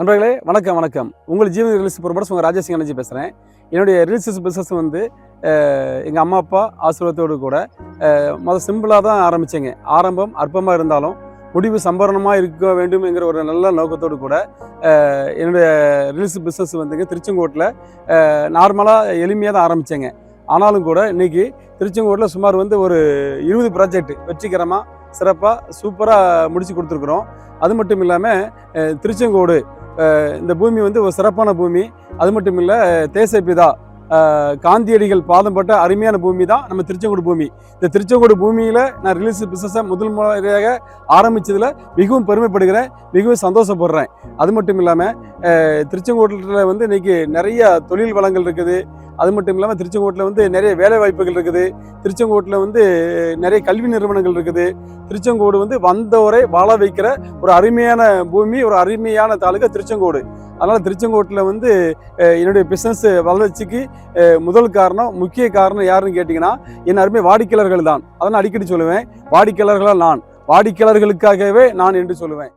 நண்பர்களே வணக்கம் வணக்கம். உங்கள் ஜீவன் ரிலீஸ் ப்ரொமோட்ஸ் உங்கள் ராஜேஷ் எனர்ஜி பேசுகிறேன் என்னுடைய ரிலீசஸ் பிஸ்னஸ் வந்து எங்கள் அம்மா அப்பா ஆசீர்வாதத்தோடு கூட முதல் சிம்பிளாக தான் ஆரம்பித்தேங்க ஆரம்பம் அற்பமாக இருந்தாலும் முடிவு சம்பரணமாக இருக்க வேண்டும்ங்கிற ஒரு நல்ல நோக்கத்தோடு கூட என்னுடைய ரிலீஸ் பிஸ்னஸ் வந்துங்க திருச்செங்கோட்டில் நார்மலாக எளிமையாக தான் ஆரம்பித்தேங்க ஆனாலும் கூட இன்றைக்கி திருச்செங்கோட்டில் சுமார் வந்து ஒரு இருபது ப்ராஜெக்ட் வெற்றிகரமாக சிறப்பாக சூப்பராக முடித்து கொடுத்துருக்குறோம். அது மட்டும் இல்லாமல் திருச்செங்கோடு இந்த பூமி வந்து ஒரு சிறப்பான பூமி. அது மட்டும் இல்லை தேசப்பிதா. காந்தியடிகள் பாதம் பட்ட அருமையான பூமி தான் நம்ம திருச்செங்கோடு பூமி. இந்த திருச்செங்கோடு பூமியில் நான் ரிலீஸ் பிஸ்னஸை முதல் முறையாக ஆரம்பித்ததில் மிகவும் பெருமைப்படுகிறேன் மிகவும் சந்தோஷப்படுறேன். அது மட்டும் இல்லாமல் திருச்செங்கோட்டில் வந்து இன்னைக்கு நிறைய தொழில் வளங்கள் இருக்குது. அது மட்டும் இல்லாமல் திருச்செங்கோட்டில் வந்து நிறைய வேலை வாய்ப்புகள் இருக்குது. திருச்செங்கோட்டில் வந்து நிறைய கல்வி நிறுவனங்கள் இருக்குது. திருச்செங்கோடு வந்து வந்தவரை வாழ வைக்கிற ஒரு அருமையான பூமி ஒரு அருமையான தாலுகா திருச்செங்கோடு. அதனால் திருச்செங்கோட்டில் வந்து என்னுடைய பிஸ்னஸ் வளர்ச்சிக்கு முதல் காரணம் முக்கிய காரணம் யாருன்னு கேட்டிங்கன்னா என் அருமை வாடிக்கையாளர்கள் தான். அதை நான் அடிக்கடி சொல்லுவேன் வாடிக்கையாளர்களாக நான். வாடிக்கையாளர்களுக்காகவே நான் என்று சொல்லுவேன்.